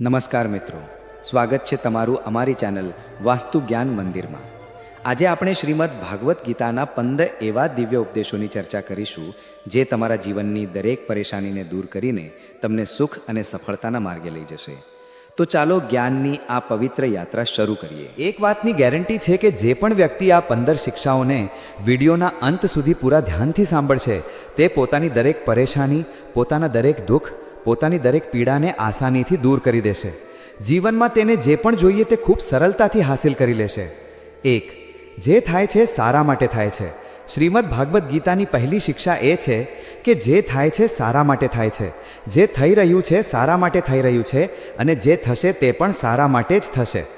નમસ્કાર મિત્રો. સ્વાગત છે તમારું અમારી ચેનલ વાસ્તુ જ્ઞાન મંદિરમાં. આજે આપણે શ્રીમદ ભાગવત ગીતાના પંદર એવા દિવ્ય ઉપદેશોની ચર્ચા કરીશું, જે તમારા જીવનની દરેક પરેશાનીને દૂર કરીને તમને સુખ અને સફળતાના માર્ગે લઈ જશે. તો ચાલો જ્ઞાનની આ પવિત્ર યાત્રા શરૂ કરીએ. એક વાતની ગેરંટી છે કે જે પણ વ્યક્તિ આ પંદર શિક્ષાઓને વિડીયોના અંત સુધી પૂરા ધ્યાનથી સાંભળશે, તે પોતાની દરેક પરેશાની, પોતાના દરેક દુઃખ પોતાની દરેક પીડાને આસાનીથી દૂર કરી દેશે. જીવનમાં તેને જે પણ જોઈએ તે ખૂબ સરળતાથી હાંસિલ કરી લેશે. એક, જે થાય છે સારા માટે થાય છે. શ્રીમદ ભાગવદ્ ગીતાની પહેલી શિક્ષા એ છે કે જે થાય છે સારા માટે થાય છે. જે થઈ રહ્યું છે સારા માટે થઈ રહ્યું છે અને જે થશે તે પણ સારા માટે જ થશે.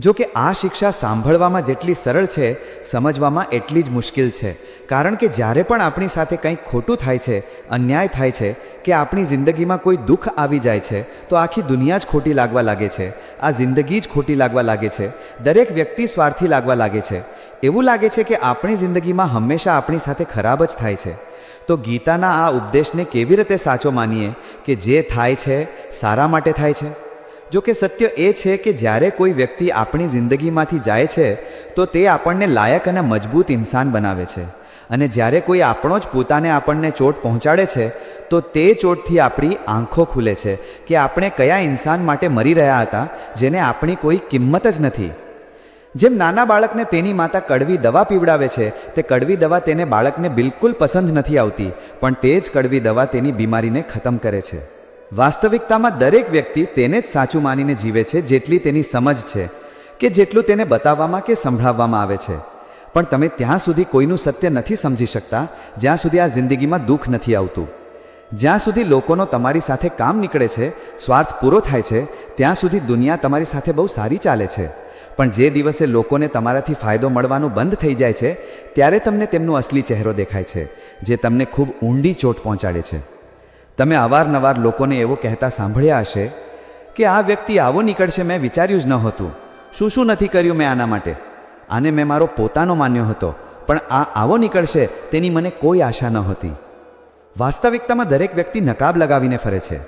જો કે આ શિક્ષા સાંભળવામાં જેટલી સરળ છે, સમજવામાં એટલી જ મુશ્કેલ છે. કારણ કે જ્યારે પણ આપણી સાથે કંઈક ખોટું થાય છે, અન્યાય થાય છે, કે આપણી જિંદગીમાં કોઈ દુઃખ આવી જાય છે, તો આખી દુનિયા જ ખોટી લાગવા લાગે છે. આ જિંદગી જ ખોટી લાગવા લાગે છે. દરેક વ્યક્તિ સ્વાર્થી લાગવા લાગે છે. એવું લાગે છે કે આપણી જિંદગીમાં હંમેશા આપણી સાથે ખરાબ જ થાય છે. તો ગીતાના આ ઉપદેશને કેવી રીતે સાચો માનીએ કે જે થાય છે, સારા માટે થાય છે? જો કે સત્ય એ છે કે જ્યારે કોઈ વ્યક્તિ આપણી જિંદગીમાંથી જાય છે, તો તે આપણને લાયક અને મજબૂત ઇન્સાન બનાવે છે. અને જ્યારે કોઈ આપણો જ પોતાને આપણને ચોટ પહોંચાડે છે, તો તે ચોટથી આપણી આંખો ખુલે છે કે આપણે કયા ઇન્સાન માટે મરી રહ્યા હતા, જેને આપણી કોઈ કિંમત જ નથી. જેમ નાના બાળકને તેની માતા કડવી દવા પીવડાવે છે, તે કડવી દવા તેને બાળકને બિલકુલ પસંદ નથી આવતી, પણ તે જ કડવી દવા તેની બીમારીને ખતમ કરે છે. વાસ્તવિકતામાં દરેક વ્યક્તિ તેને જ સાચું માનીને જીવે છે જેટલી તેની સમજ છે કે જેટલું તેને બતાવવામાં કે સંભળાવવામાં આવે છે. પણ તમે ત્યાં સુધી કોઈનું સત્ય નથી સમજી શકતા, જ્યાં સુધી આ જિંદગીમાં દુઃખ નથી આવતું. જ્યાં સુધી લોકોનો તમારી સાથે કામ નીકળે છે, સ્વાર્થ પૂરો થાય છે, ત્યાં સુધી દુનિયા તમારી સાથે બહુ સારી ચાલે છે. પણ જે દિવસે લોકોને તમારાથી ફાયદો મળવાનું બંધ થઈ જાય છે, ત્યારે તમને તેમનો અસલી ચહેરો દેખાય છે, જે તમને ખૂબ ઊંડી ચોટ પહોંચાડે છે. તમે અવારનવાર લોકોને એવું કહેતા સાંભળ્યા હશે કે આ વ્યક્તિ આવો નીકળશે મેં વિચાર્યું જ નહોતું. શું શું નથી કર્યું મેં આના માટે? આને મેં મારો પોતાનો માન્યો હતો, પણ આ આવો નીકળશે તેની મને કોઈ આશા નહોતી. વાસ્તવિકતામાં દરેક વ્યક્તિ નકાબ લગાવીને ફરે છે.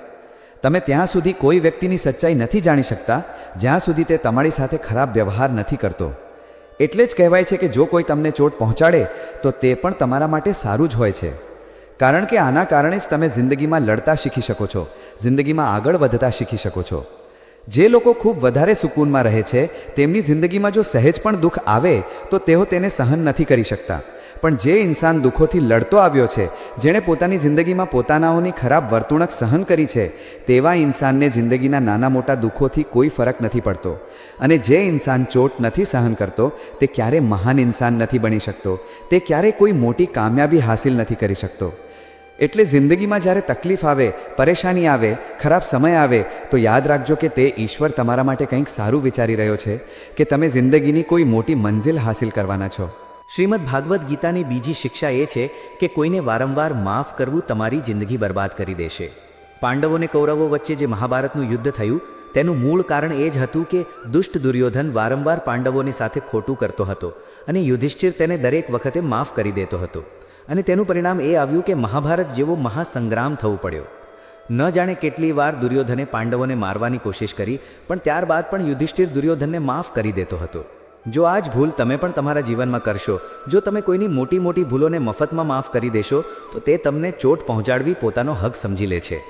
તમે ત્યાં સુધી કોઈ વ્યક્તિની સચ્ચાઈ નથી જાણી શકતા, જ્યાં સુધી તે તમારી સાથે ખરાબ વ્યવહાર નથી કરતો. એટલે જ કહેવાય છે કે જો કોઈ તમને ચોટ પહોંચાડે, તો તે પણ તમારા માટે સારું જ હોય છે. કારણ કે આના કારણે જ તમે જિંદગીમાં લડતા શીખી શકો છો, જિંદગીમાં આગળ વધતા શીખી શકો છો. જે લોકો ખૂબ વધારે સુકૂનમાં રહે છે, તેમની જિંદગીમાં જો સહેજ પણ દુઃખ આવે, તો તેઓ તેને સહન નથી કરી શકતા. પણ જે ઇન્સાન દુઃખોથી લડતો આવ્યો છે, જેણે પોતાની જિંદગીમાં પોતાનાઓની ખરાબ વર્તુણક સહન કરી છે, તેવા ઇન્સાનને જિંદગીના નાના મોટા દુઃખોથી કોઈ ફરક નથી પડતો. અને જે ઇન્સાન ચોટ નથી સહન કરતો, તે ક્યારે મહાન ઇન્સાન નથી બની શકતો, તે ક્યારે કોઈ મોટી કામયાબી હાસિલ નથી કરી શકતો. એટલે જિંદગીમાં જ્યારે તકલીફ આવે, પરેશાની આવે, ખરાબ સમય આવે, તો યાદ રાખજો કે તે ઈશ્વર તમારા માટે કંઈક સારું વિચારી રહ્યો છે કે તમે જિંદગીની કોઈ મોટી મંજિલ હાસિલ કરવાના છો. શ્રીમદ ભાગવદ્ ગીતાની બીજી શિક્ષા એ છે કે કોઈને વારંવાર માફ કરવું તમારી જિંદગી બરબાદ કરી દેશે. પાંડવોને કૌરવો વચ્ચે જે મહાભારતનું યુદ્ધ થયું, તેનું મૂળ કારણ એ જ હતું કે દુષ્ટ દુર્યોધન વારંવાર પાંડવોની સાથે ખોટું કરતો હતો અને યુધિષ્ઠિર તેને દરેક વખતે માફ કરી દેતો હતો. અને તેનું પરિણામ એ આવ્યું કે મહાભારત જેવો મહાસંગ્રામ થવું પડ્યો. ન જાણે કેટલી વાર દુર્યોધને પાંડવોને મારવાની કોશિશ કરી, પણ ત્યારબાદ પણ યુધિષ્ઠિર દુર્યોધનને માફ કરી દેતો હતો. જો આ જ ભૂલ તમે પણ તમારા જીવનમાં કરશો, જો તમે કોઈની મોટી મોટી ભૂલોને મફતમાં માફ કરી દેશો, તો તે તમને ચોટ પહોંચાડવી પોતાનો હક સમજી લે છે.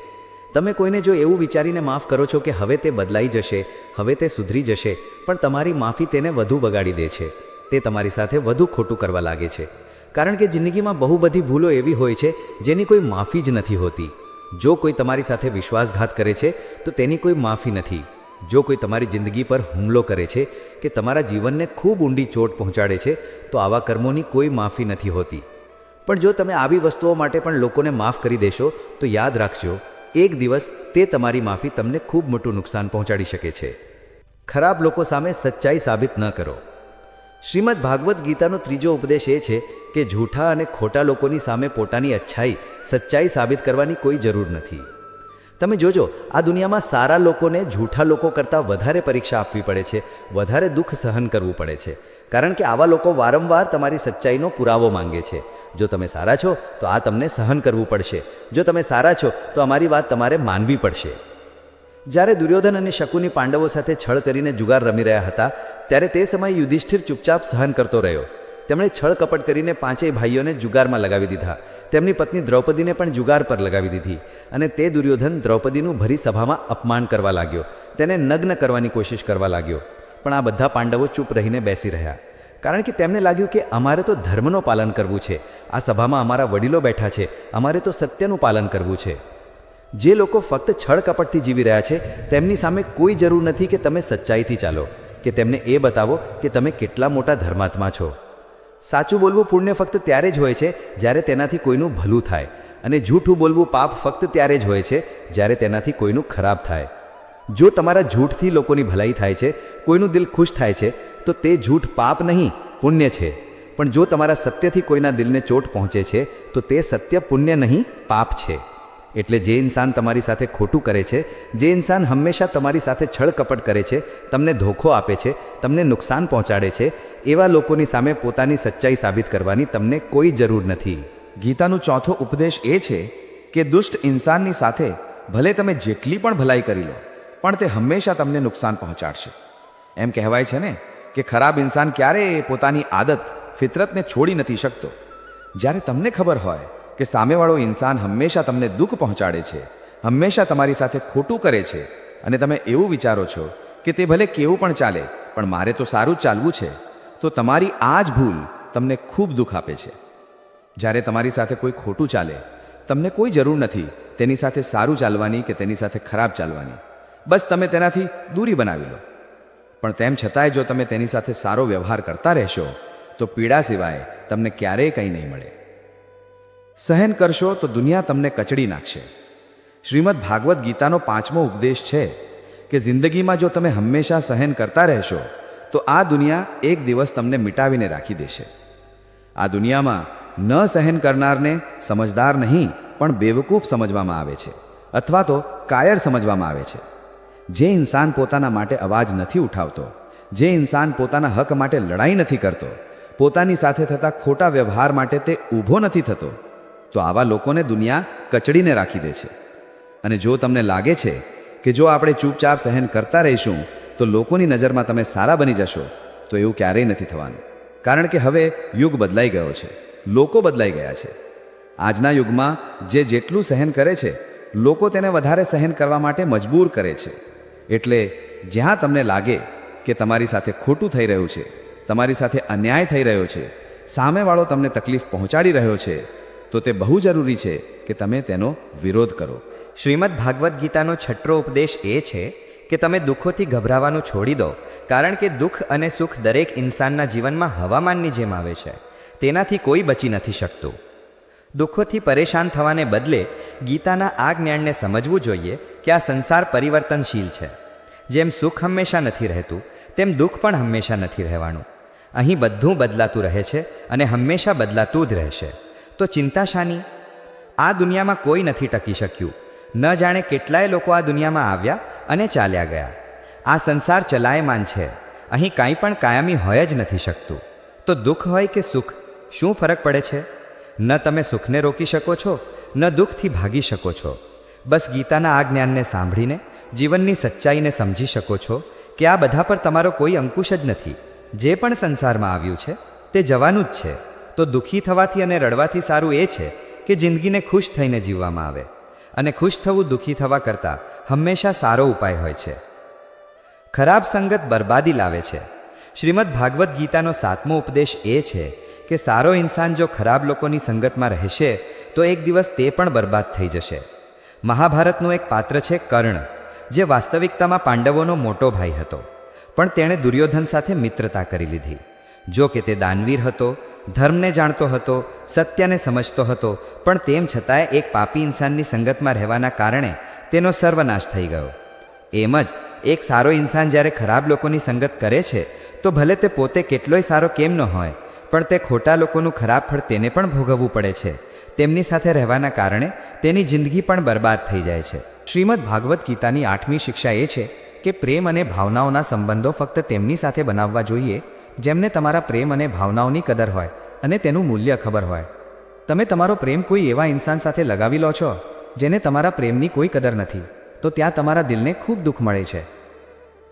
તમે કોઈને જો એવું વિચારીને માફ કરો છો કે હવે તે બદલાઈ જશે, હવે તે સુધરી જશે, પણ તમારી માફી તેને વધુ બગાડી દે છે. તે તમારી સાથે વધુ ખોટું કરવા લાગે છે. કારણ કે જિંદગીમાં બહુ બધી ભૂલો એવી હોય છે, જેની કોઈ માફી જ નથી હોતી. જો કોઈ તમારી સાથે વિશ્વાસઘાત કરે છે, તો તેની કોઈ માફી નથી. જો કોઈ તમારી જિંદગી પર હુમલો કરે છે, કે તમારા જીવનને ખૂબ ઊંડી ચોટ પહોંચાડે છે, તો આવા કર્મોની કોઈ માફી નથી હોતી. પણ જો તમે આવી વસ્તુઓ માટે પણ લોકોને માફ કરી દેશો, તો યાદ રાખજો, એક દિવસ તે તમારી માફી તમને ખૂબ મોટું નુકસાન પહોંચાડી શકે છે. ખરાબ લોકો સામે સચ્ચાઈ સાબિત ન કરો. શ્રીમદ ભાગવદ્ ગીતાનો ત્રીજો ઉપદેશ એ છે કે જૂઠા અને ખોટા લોકોની સામે પોતાની અચ્છાઈ સચ્ચાઈ સાબિત કરવાની કોઈ જરૂર નથી. તમે જોજો, આ દુનિયામાં સારા લોકોને જૂઠા લોકો કરતાં વધારે પરીક્ષા આપવી પડે છે, વધારે દુઃખ સહન કરવું પડે છે. કારણ કે આવા લોકો વારંવાર તમારી સચ્ચાઈનો પુરાવો માંગે છે. જો તમે સારા છો, તો આ તમને સહન કરવું પડશે. જો તમે સારા છો, તો અમારી વાત તમારે માનવી પડશે. જ્યારે દુર્યોધન અને શકુની પાંડવો સાથે છળ કરીને જુગાર રમી રહ્યા હતા ત્યારે તે સમયે યુધિષ્ઠિર ચૂપચાપ સહન કરતો રહ્યો. તેમણે છળ કપટ કરીને પાંચેય ભાઈઓને જુગારમાં લગાવી દીધા. તેમની પત્ની દ્રૌપદીને પણ જુગાર પર લગાવી દીધી અને તે દુર્યોધન દ્રૌપદીનું ભરી સભામાં અપમાન કરવા લાગ્યો. તેને નગ્ન કરવાની કોશિશ કરવા લાગ્યો. પણ આ બધા પાંડવો ચૂપ રહીને બેસી રહ્યા. કારણ કે તેમને લાગ્યું કે અમારે તો ધર્મનો પાલન કરવું છે. આ સભામાં અમારા વડીલો બેઠા છે. અમારે તો સત્યનું પાલન કરવું છે. જે લોકો ફક્ત છળ કપટથી જીવી રહ્યા છે, તેમની સામે કોઈ જરૂર નથી કે તમે સચ્ચાઈથી ચાલો. કે તેમને એ બતાવો કે તમે કેટલા મોટા ધર્માત્મા છો. સાચું બોલવું પુણ્ય ફક્ત ત્યારે જ હોય છે જ્યારે તેનાથી કોઈનું ભલું થાય અને જૂઠું બોલવું પાપ ફક્ત ત્યારે જ હોય છે જ્યારે તેનાથી કોઈનું ખરાબ થાય. જો તમારા જૂઠથી લોકોની ભલાઈ થાય છે, કોઈનું દિલ ખુશ થાય છે, તો તે જૂઠ પાપ નહીં, પુણ્ય છે. પણ જો તમારા સત્યથી કોઈના દિલને ચોટ પહોંચે છે, તો તે સત્ય પુણ્ય નહીં, પાપ છે. એટલે જે ઇન્સાન તમારી સાથે ખોટું કરે છે, જે ઇન્સાન હંમેશા તમારી સાથે છળકપટ કરે છે, તમને ધોખો આપે છે, તમને નુકસાન પહોંચાડે છે, એવા લોકોની સામે પોતાની સચ્ચાઈ સાબિત કરવાની તમને કોઈ જરૂર નથી. ગીતાનું ચોથો ઉપદેશ એ છે કે દુષ્ટ ઇન્સાનની સાથે ભલે તમે જેટલી પણ ભલાઈ કરી લો, પણ તે હંમેશા તમને નુકસાન પહોંચાડશે. એમ કહેવાય છે ને કે ખરાબ ઇન્સાન ક્યારેય પોતાની આદત, ફિતરતને છોડી નથી શકતો. જ્યારે તમને ખબર હોય કે સામેવાળો ઇન્સાન હંમેશા તમને દુઃખ પહોંચાડે છે, હંમેશા તમારી સાથે ખોટું કરે છે અને તમે એવું વિચારો છો કે તે ભલે કેવું પણ ચાલે, પણ મારે તો સારું ચાલવું છે, તો તમારી આ જ ભૂલ તમને ખૂબ દુઃખ આપે છે. જ્યારે તમારી સાથે કોઈ ખોટું ચાલે, તમને કોઈ જરૂર નથી તેની સાથે સારું ચાલવાની કે તેની સાથે ખરાબ ચાલવાની. બસ તમે તેનાથી દૂરી બનાવી લો. પણ તેમ છતાંય જો તમે તેની સાથે સારો વ્યવહાર કરતા રહેશો, તો પીડા સિવાય તમને ક્યારેય કંઈ નહીં મળે. સહન કરશો તો દુનિયા તમને કચડી નાખશે. શ્રીમદ ભાગવદ્ ગીતાનો પાંચમો ઉપદેશ છે કે જિંદગીમાં જો તમે હંમેશા સહન કરતા રહેશો, તો આ દુનિયા એક દિવસ તમને મિટાવીને રાખી દેશે. આ દુનિયામાં ન સહન કરનારને સમજદાર નહીં, પણ બેવકૂફ સમજવામાં આવે છે, અથવા તો કાયર સમજવામાં આવે છે. જે ઇન્સાન પોતાના માટે અવાજ નથી ઉઠાવતો, જે ઇન્સાન પોતાના હક માટે લડાઈ નથી કરતો, પોતાની સાથે થતા ખોટા વ્યવહાર માટે તે ઊભો નથી થતો તો આવા લોકોને દુનિયા કચડીને રાખી દે છે. અને જો તમને લાગે છે કે જો આપણે ચૂપચાપ સહન કરતા રહીશું, તો લોકોની નજરમાં તમે સારા બની જશો, તો એવું ક્યારેય નથી થવાનું. કારણ કે હવે યુગ બદલાઈ ગયો છે. લોકો બદલાઈ ગયા છે. આજના યુગમાં જે જેટલું સહન કરે છે, લોકો તેને વધારે સહન કરવા માટે મજબૂર કરે છે. એટલે જ્યાં તમને લાગે કે તમારી સાથે ખોટું થઈ રહ્યું છે, તમારી સાથે અન્યાય થઈ રહ્યો છે, સામેવાળો તમને તકલીફ પહોંચાડી રહ્યો છે તો તે બહુ જરૂરી છે કે તમે તેનો વિરોધ કરો. શ્રીમદ ભાગવદ્ ગીતાનો છઠ્ઠો ઉપદેશ એ છે કે તમે દુઃખોથી ગભરાવાનું છોડી દો, કારણ કે દુઃખ અને સુખ દરેક ઇન્સાનના જીવનમાં હવામાનની જેમ આવે છે. તેનાથી કોઈ બચી નથી શકતું. દુઃખોથી પરેશાન થવાને બદલે ગીતાના આ જ્ઞાનને સમજવું જોઈએ કે આ સંસાર પરિવર્તનશીલ છે. જેમ સુખ હંમેશા નથી રહેતું, તેમ દુઃખ પણ હંમેશા નથી રહેવાનું. અહીં બધું બદલાતું રહે છે અને હંમેશા બદલાતું જ રહેશે. તો ચિંતા શાની? આ દુનિયામાં કોઈ નથી ટકી શક્યું. ન જાણે કેટલાય લોકો આ દુનિયામાં આવ્યા અને ચાલ્યા ગયા. આ સંસાર ચલાયમાન છે. અહીં કાંઈ પણ કાયમી હોય જ નથી શકતું. તો દુઃખ હોય કે સુખ? શું ફરક પડે છે? ન તમે સુખને રોકી શકો છો, ન દુઃખથી ભાગી શકો છો. બસ ગીતાના આ જ્ઞાનને સાંભળીને, જીવનની સચ્ચાઈને સમજી શકો છો કે આ બધા પર તમારો કોઈ અંકુશ જ નથી. જે પણ સંસારમાં આવ્યું છે, તે જવાનું જ છે. તો દુઃખી થવાથી અને રડવાથી સારું એ છે કે જિંદગીને ખુશ થઈને જીવવામાં આવે. અને ખુશ થવું દુઃખી થવા કરતાં હંમેશા સારો ઉપાય હોય છે. ખરાબ સંગત બરબાદી લાવે છે. શ્રીમદ ભાગવદ્ ગીતાનો સાતમો ઉપદેશ એ છે કે સારો ઇન્સાન જો ખરાબ લોકોની સંગતમાં રહેશે, તો એક દિવસ તે પણ બરબાદ થઈ જશે. મહાભારતનું એક પાત્ર છે કર્ણ, જે વાસ્તવિકતામાં પાંડવોનો મોટો ભાઈ હતો. પણ તેણે દુર્યોધન સાથે મિત્રતા કરી લીધી. જો કે તે દાનવીર હતો, ધર્મને જાણતો હતો, સત્યને સમજતો હતો, પણ તેમ છતાંય એક પાપી ઇન્સાનની સંગતમાં રહેવાના કારણે તેનો સર્વનાશ થઈ ગયો. એમ જ એક સારો ઇન્સાન જ્યારે ખરાબ લોકોની સંગત કરે છે, તો ભલે તે પોતે કેટલોય સારો કેમ ન હોય, પણ તે ખોટા લોકોનું ખરાબ ફળ તેને પણ ભોગવવું પડે છે. તેમની સાથે રહેવાના કારણે તેની જિંદગી પણ બરબાદ થઈ જાય છે. શ્રીમદ ભાગવત ગીતાની આઠમી શિક્ષા એ છે કે પ્રેમ અને ભાવનાઓના સંબંધો ફક્ત તેમની સાથે બનાવવા જોઈએ જેમને તમારા પ્રેમ અને ભાવનાઓની કદર હોય અને તેનું મૂલ્ય ખબર હોય. તમે તમારો પ્રેમ કોઈ એવા ઇન્સાન સાથે લગાવી લો છો, જેને તમારા પ્રેમની કોઈ કદર નથી, તો ત્યાં તમારા દિલને ખૂબ દુઃખ મળે છે.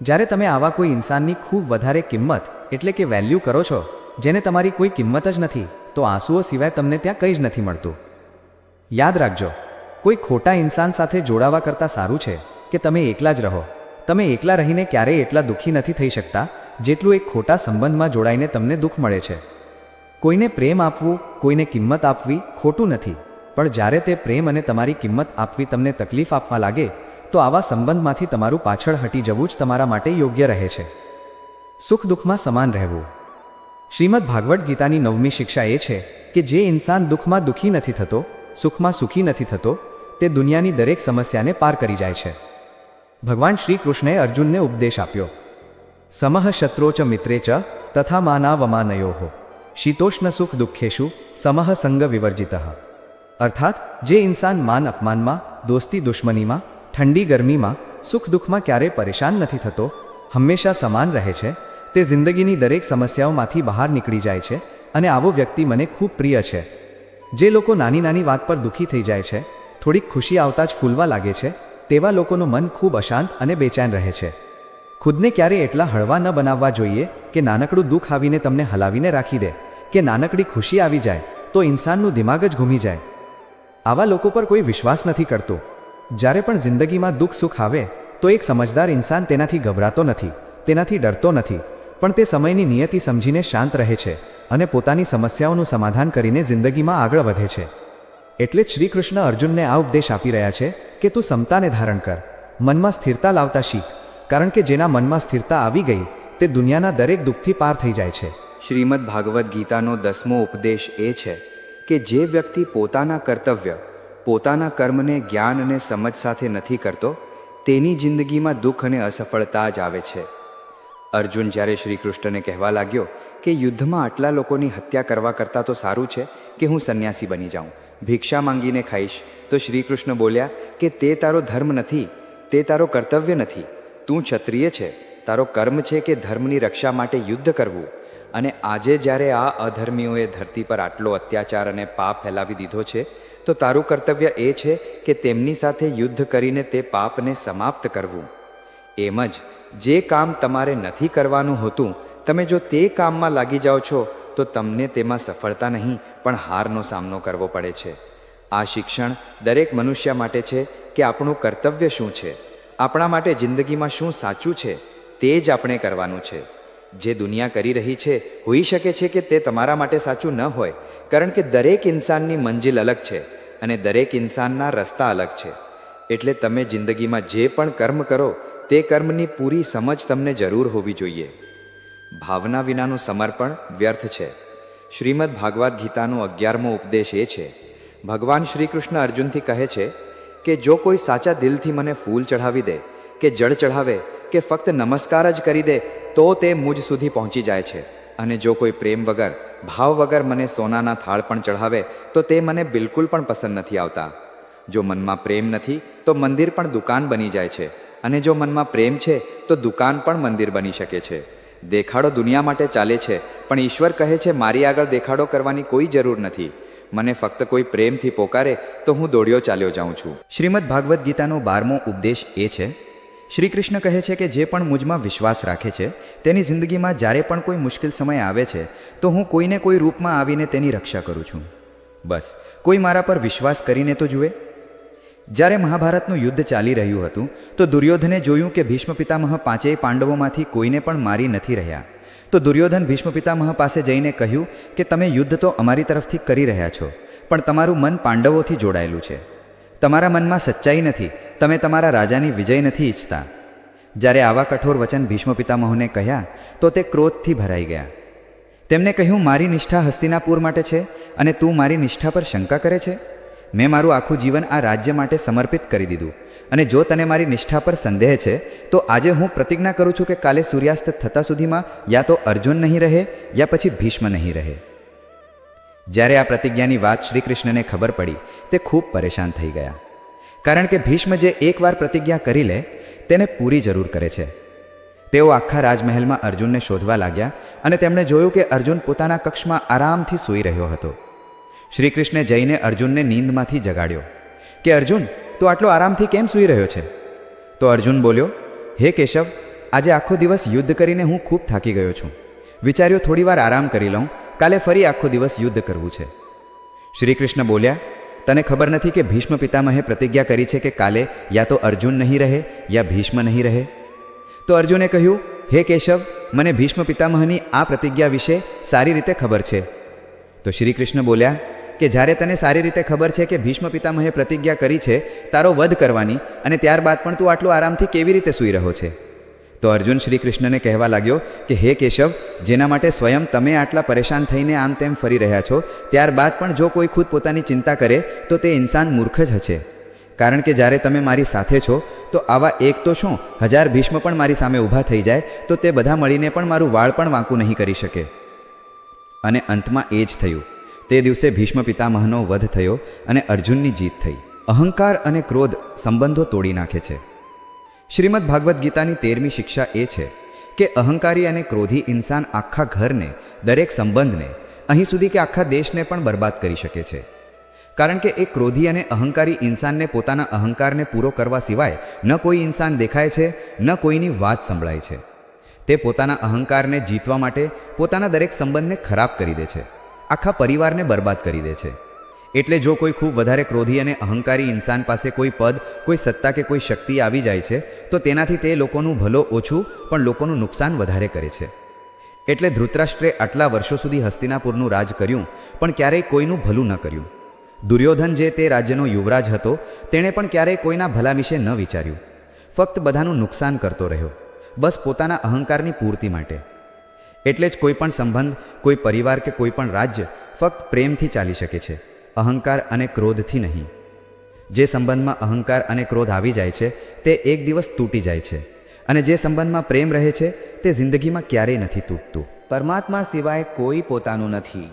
જ્યારે તમે આવા કોઈ ઇન્સાનની ખૂબ વધારે કિંમત, એટલે કે વેલ્યુ કરો છો, જેને તમારી કોઈ કિંમત જ નથી, તો આંસુઓ સિવાય તમને ત્યાં કંઈ જ નથી મળતું. યાદ રાખજો, કોઈ ખોટા ઇન્સાન સાથે જોડાવા કરતાં સારું છે, કે તમે એકલા જ રહો. તમે એકલા રહીને ક્યારેય એટલા દુઃખી નથી થઈ શકતા જેટલું એક ખોટા સંબંધમાં જોડાઈને તમને દુઃખ મળે છે. કોઈને પ્રેમ આપવું, કોઈને કિંમત આપવી ખોટું નથી. પણ જ્યારે તે પ્રેમ અને તમારી કિંમત આપવી તમને તકલીફ આપવા લાગે, તો આવા સંબંધમાંથી તમારું પાછળ હટી જવું જ તમારા માટે યોગ્ય રહે છે. સુખ દુઃખમાં સમાન રહેવું. શ્રીમદ ભાગવત ગીતાની નવમી શિક્ષા એ છે કે જે ઇન્સાન દુઃખમાં દુઃખી નથી થતો, સુખમાં સુખી નથી થતો, તે દુનિયાની દરેક સમસ્યાને પાર કરી જાય છે. ભગવાન શ્રી કૃષ્ણએ અર્જુનને ઉપદેશ આપ્યો સમઃ શત્રો ચ મિત્રે ચ તથા માના વમાનયો શીતોષ્ણ સુખ દુઃખેશુ સમઃ સંગ વિવર્જિત અર્થાત જે ઇન્સાન માન અપમાનમાં દોસ્તી દુશ્મનીમાં ઠંડી ગરમીમાં સુખ દુઃખમાં ક્યારેય પરેશાન નથી થતો હંમેશા સમાન રહે છે તે જિંદગીની દરેક સમસ્યાઓમાંથી બહાર નીકળી જાય છે અને આવો વ્યક્તિ મને ખૂબ પ્રિય છે જે લોકો નાની નાની વાત પર દુઃખી થઈ જાય છે થોડીક ખુશી આવતા જ ફૂલવા લાગે છે તેવા લોકોનું મન ખૂબ અશાંત અને બેચેન રહે છે ખુદને ક્યારે એટલા હળવા ન બનાવવા જોઈએ કે નાનકડું દુઃખ આવીને તમને હલાવીને રાખી દે, કે નાનકડી ખુશી આવી જાય, તો ઇન્સાનનું દિમાગ જ ઘૂમી જાય. આવા લોકો પર કોઈ વિશ્વાસ નથી કરતો. જ્યારે પણ જિંદગીમાં દુઃખ સુખ આવે, તો એક સમજદાર ઇન્સાન તેનાથી ગભરાતો નથી, તેનાથી ડરતો નથી, પણ તે સમયની નિયતિ સમજીને શાંત રહે છે અને પોતાની સમસ્યાઓનું સમાધાન કરીને જિંદગીમાં આગળ વધે છે. એટલે જ શ્રીકૃષ્ણ અર્જુનને આ ઉપદેશ આપી રહ્યા છે કે તું સમતાને ધારણ કર, મનમાં સ્થિરતા લાવતા શીખ કારણ કે જેના મનમાં સ્થિરતા આવી ગઈ, તે દુનિયાના દરેક દુઃખથી પાર થઈ જાય છે. શ્રીમદ ભાગવદ્ ગીતાનો દસમો ઉપદેશ એ છે કે જે વ્યક્તિ પોતાના કર્તવ્ય, પોતાના કર્મને જ્ઞાન અને સમજ સાથે નથી કરતો, તેની જિંદગીમાં દુઃખ અને અસફળતા જ આવે છે. અર્જુન જ્યારે શ્રી કૃષ્ણને કહેવા લાગ્યો કે યુદ્ધમાં આટલા લોકોની હત્યા કરવા કરતાં તો સારું છે કે હું સંન્યાસી બની જાઉં, ભિક્ષા માંગીને ખાઈશ, તો શ્રી કૃષ્ણ બોલ્યા કે તે તારો ધર્મ નથી, તે તારો કર્તવ્ય નથી તું ક્ષત્રિય છે. તારો કર્મ છે કે ધર્મની રક્ષા માટે યુદ્ધ કરવું. અને આજે જ્યારે આ અધર્મીઓએ ધરતી પર આટલો અત્યાચાર અને પાપ ફેલાવી દીધો છે, તો તારું કર્તવ્ય એ છે કે તેમની સાથે યુદ્ધ કરીને તે પાપને સમાપ્ત કરવું. એમ જ જે કામ તમારે નથી કરવાનું હોતું, તમે જો તે કામમાં લાગી જાઓ છો, તો તમને તેમાં સફળતા નહીં, પણ હારનો સામનો કરવો પડે છે. આ શિક્ષણ દરેક મનુષ્ય માટે છે કે આપણું કર્તવ્ય શું છે? આપણા માટે જિંદગીમાં શું સાચું છે તે જ આપણે કરવાનું છે. જે દુનિયા કરી રહી છે, હોઈ શકે છે કે તે તમારા માટે સાચું ન હોય, કારણ કે દરેક ઇન્સાનની મંજિલ અલગ છે અને દરેક ઇન્સાનના રસ્તા અલગ છે. એટલે તમે જિંદગીમાં જે પણ કર્મ કરો, તે કર્મની પૂરી સમજ તમને જરૂર હોવી જોઈએ. ભાવના વિનાનું સમર્પણ વ્યર્થ છે. શ્રીમદ ભાગવદ્ ગીતાનો અગિયારમો ઉપદેશ એ છે. ભગવાન શ્રી કૃષ્ણ અર્જુનથી કહે છે કે જો કોઈ સાચા દિલથી મને ફૂલ ચઢાવી દે, કે જળ ચઢાવે, કે ફક્ત નમસ્કાર જ કરી દે, તો તે મુજ સુધી પહોંચી જાય છે. અને જો કોઈ પ્રેમ વગર, ભાવ વગર મને સોનાના થાળ પણ ચઢાવે, તો તે મને બિલકુલ પણ પસંદ નથી આવતા. જો મનમાં પ્રેમ નથી, તો મંદિર પણ દુકાન બની જાય છે. અને જો મનમાં પ્રેમ છે, તો દુકાન પણ મંદિર બની શકે છે. દેખાડો દુનિયા માટે ચાલે છે, પણ ઈશ્વર કહે છે, મારી આગળ દેખાડો કરવાની કોઈ જરૂર નથી. મને ફક્ત કોઈ પ્રેમથી પોકારે, તો હું દોડ્યો ચાલ્યો જાઉં છું. શ્રીમદ ભાગવદ્ ગીતાનો બારમો ઉપદેશ એ છે શ્રી કૃષ્ણ કહે છે કે જે પણ મુજમાં વિશ્વાસ રાખે છે, તેની જિંદગીમાં જ્યારે પણ કોઈ મુશ્કેલ સમય આવે છે, તો હું કોઈને કોઈ રૂપમાં આવીને તેની રક્ષા કરું છું. બસ, કોઈ મારા પર વિશ્વાસ કરીને તો જુએ? જ્યારે મહાભારતનું યુદ્ધ ચાલી રહ્યું હતું, તો દુર્યોધને જોયું કે ભીષ્મ પિતામહ પાંચેય પાંડવોમાંથી કોઈને પણ મારી નથી રહ્યા. તો દુર્યોધન ભીષ્મ પિતામહ પાસે જઈને કહ્યું કે તમે યુદ્ધ તો અમારી તરફથી કરી રહ્યા છો, પણ તમારું મન પાંડવોથી જોડાયેલું છે. તમારા મનમાં સચ્ચાઈ નથી, તમે તમારા રાજાની વિજય નથી ઈચ્છતા. જ્યારે આવા કઠોર વચન ભીષ્મ પિતામહોને કહ્યા, તો તે ક્રોધથી ભરાઈ ગયા. તેમણે કહ્યું, મારી નિષ્ઠા હસ્તિનાપુર માટે છે અને તું મારી નિષ્ઠા પર શંકા કરે છે? મેં મારું આખું જીવન આ રાજ્ય માટે સમર્પિત કરી દીધું. અને જો તને મારી નિષ્ઠા પર સંદેહ છે, તો આજે હું પ્રતિજ્ઞા કરું છું કે કાલે સૂર્યાસ્ત થતા સુધીમાં યા તો અર્જુન નહીં રહે, યા પછી ભીષ્મ નહીં રહે. જ્યારે આ પ્રતિજ્ઞાની વાત શ્રીકૃષ્ણને ખબર પડી, તે ખૂબ પરેશાન થઈ ગયા. કારણ કે ભીષ્મ જે એકવાર પ્રતિજ્ઞા કરી લે, તેને પૂરી જરૂર કરે છે. તેઓ આખા રાજમહેલમાં અર્જુનને શોધવા લાગ્યા અને તેમણે જોયું કે અર્જુન પોતાના કક્ષમાં આરામથી સૂઈ રહ્યો હતો. શ્રીકૃષ્ણે જઈને અર્જુનને નીંદમાંથી જગાડ્યો કે, અર્જુન તું આટલો આરામથી કેમ સૂઈ રહ્યો છે? તો અર્જુન બોલ્યો, હે કેશવ, આજે આખો દિવસ યુદ્ધ કરીને હું ખૂબ થાકી ગયો છું. વિચાર્યો થોડીવાર આરામ કરી લઉં, કાલે ફરી આખો દિવસ યુદ્ધ કરવું છે. શ્રી કૃષ્ણ બોલ્યા, તને ખબર નથી કે ભીષ્મ પિતામહે પ્રતિજ્ઞા કરી છે કે કાલે યા તો અર્જુન નહીં રહે, યા ભીષ્મ નહીં રહે? તો અર્જુને કહ્યું, હે કેશવ, મને ભીષ્મ પિતામહની આ પ્રતિજ્ઞા વિશે સારી રીતે ખબર છે. તો શ્રી કૃષ્ણ બોલ્યા કે જ્યારે તને સારી રીતે ખબર છે કે ભીષ્મ પિતામહે પ્રતિજ્ઞા કરી છે, તારો વધ કરવાની અને ત્યારબાદ પણ તું આટલું આરામથી કેવી રીતે સૂઈ રહ્યો છે? તો અર્જુન શ્રી કૃષ્ણને કહેવા લાગ્યો કે, હે કેશવ, જેના માટે સ્વયં તમે આટલા પરેશાન થઈને આમ તેમ ફરી રહ્યા છો, ત્યારબાદ પણ જો કોઈ ખુદ પોતાની ચિંતા કરે, તો તે ઇન્સાન મૂર્ખ જ હશે. કારણ કે જ્યારે તમે મારી સાથે છો, તો આવા એક તો શું, હજાર ભીષ્મ પણ મારી સામે ઊભા થઈ જાય, તો તે બધા મળીને પણ મારું વાળ પણ વાંકું નહીં કરી શકે. અને અંતમાં એ જ થયું. તે દિવસે ભીષ્મ પિતામહનો વધ થયો અને અર્જુનની જીત થઈ. અહંકાર અને ક્રોધ સંબંધો તોડી નાખે છે. શ્રીમદ ભાગવદ્ ગીતાની તેરમી શિક્ષા એ છે કે અહંકારી અને ક્રોધી ઇન્સાન આખા ઘરને, દરેક સંબંધને, અહીં સુધી કે આખા દેશને પણ બરબાદ કરી શકે છે. કારણ કે એ ક્રોધી અને અહંકારી ઇન્સાનને પોતાના અહંકારને પૂરો કરવા સિવાય ન કોઈ ઇન્સાન દેખાય છે, ન કોઈની વાત સંભળાય છે. તે પોતાના અહંકારને જીતવા માટે પોતાના દરેક સંબંધને ખરાબ કરી દે છે. આખા પરિવારને બરબાદ કરી દે છે. એટલે જો કોઈ ખૂબ વધારે ક્રોધી અને અહંકારી ઇન્સાન પાસે કોઈ પદ, કોઈ સત્તા કે કોઈ શક્તિ આવી જાય છે, તો તેનાથી તે લોકોનું ભલો ઓછું, પણ લોકોનું નુકસાન વધારે કરે છે. એટલે ધૃતરાષ્ટ્રે આટલા વર્ષો સુધી હસ્તિનાપુરનું રાજ કર્યું, પણ ક્યારેય કોઈનું ભલું ન કર્યું. દુર્યોધન જે તે રાજ્યનો યુવરાજ હતો, તેણે પણ ક્યારેય કોઈના ભલા વિશે ન વિચાર્યું. ફક્ત બધાનું નુકસાન કરતો રહ્યો. બસ પોતાના અહંકારની પૂર્તિ માટે. એટલે જ કોઈ પણ સંબંધ, કોઈ પરિવાર કે કોઈ પણ રાજ્ય ફક્ત પ્રેમથી ચાલી શકે છે, અહંકાર અને ક્રોધથી નહીં. જે સંબંધમાં અહંકાર અને ક્રોધ આવી જાય છે, તે એક દિવસ તૂટી જાય છે. અને જે સંબંધમાં પ્રેમ રહે છે, તે જિંદગીમાં ક્યારેય નથી તૂટતું. પરમાત્મા સિવાય કોઈ પોતાનું નથી.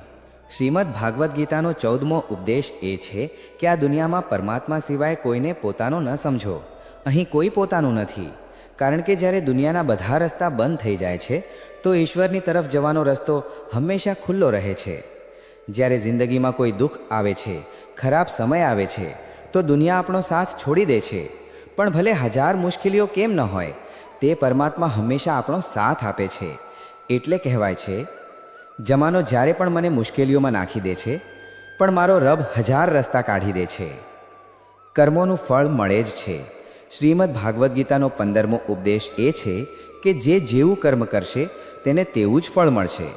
શ્રીમદ ભાગવદ્ ગીતાનો ચૌદમો ઉપદેશ એ છે કે આ દુનિયામાં પરમાત્મા સિવાય કોઈને પોતાનો ન સમજો. અહીં કોઈ પોતાનું નથી. કારણ કે જ્યારે દુનિયાના બધા રસ્તા બંધ થઈ જાય છે તો ઈશ્વરની તરફ જવાનો રસ્તો હંમેશા ખુલ્લો રહે છે. જ્યારે જિંદગીમાં કોઈ દુઃખ આવે છે, ખરાબ સમય આવે છે, તો દુનિયા આપણો સાથ છોડી દે છે. પણ ભલે હજાર મુશ્કેલીઓ કેમ ન હોય, તે પરમાત્મા હંમેશા આપણો સાથ આપે છે. એટલે કહેવાય છે, જમાનો જ્યારે પણ મને મુશ્કેલીઓમાં નાખી દે છે, પણ મારો રબ હજાર રસ્તા કાઢી દે છે. કર્મોનું ફળ મળે જ છે. શ્રીમદ ભાગવદ્ ગીતાનો પંદરમો ઉપદેશ એ છે કે જે જેવું કર્મ કરશે તેને તેવું જ ફળ મળશે.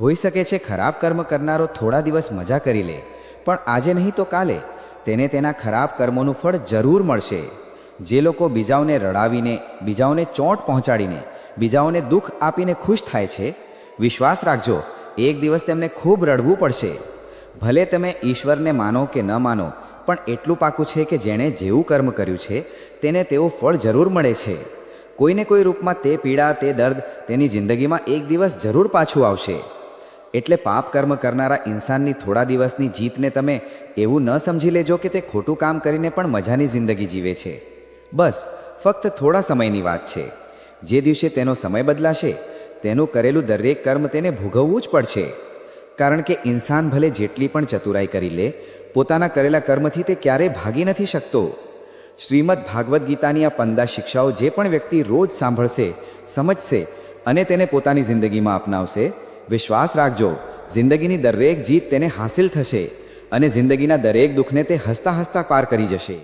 હોઈ શકે છે ખરાબ કર્મ કરનારો થોડા દિવસ મજા કરી લે, પણ આજે નહીં તો કાલે. તેને તેના ખરાબ કર્મોનું ફળ જરૂર મળશે. જે લોકો બીજાઓને રડાવીને, બીજાઓને ચોંટ પહોંચાડીને, બીજાઓને દુઃખ આપીને ખુશ થાય છે, વિશ્વાસ રાખજો, એક દિવસ તેમને ખૂબ રડવું પડશે. ભલે તમે ઈશ્વરને માનો કે ન માનો, પણ એટલું પાકું છે કે જેણે જેવું કર્મ કર્યું છે, તેને તેવું ફળ જરૂર મળે છે. કોઈને કોઈ રૂપમાં તે પીડા, તે દર્દ, તેની જિંદગીમાં એક દિવસ જરૂર પાછું આવશે. એટલે પાપ કર્મ કરનારા ઇન્સાનની થોડા દિવસની જીતને તમે એવું ન સમજી લેજો કે તે ખોટું કામ કરીને પણ મજાની જિંદગી જીવે છે. બસ, ફક્ત થોડા સમયની વાત છે. જે દિવસે તેનો સમય બદલાશે, તેનું કરેલું દરેક કર્મ તેને ભોગવવું જ પડશે. કારણ કે ઇન્સાન ભલે જેટલી પણ ચતુરાઈ કરી લે, પોતાના કરેલા કર્મથી તે ક્યારેય ભાગી નથી શકતો. શ્રીમદ ભાગવદ્ ગીતાની આ પંદા શિક્ષાઓ જે પણ વ્યક્તિ રોજ સાંભળશે, સમજશે અને તેને પોતાની જિંદગીમાં અપનાવશે, વિશ્વાસ રાખજો, જિંદગીની દરેક જીત તેને હાંસિલ થશે અને જિંદગીના દરેક દુઃખને તે હસતા હસતા પાર કરી જશે.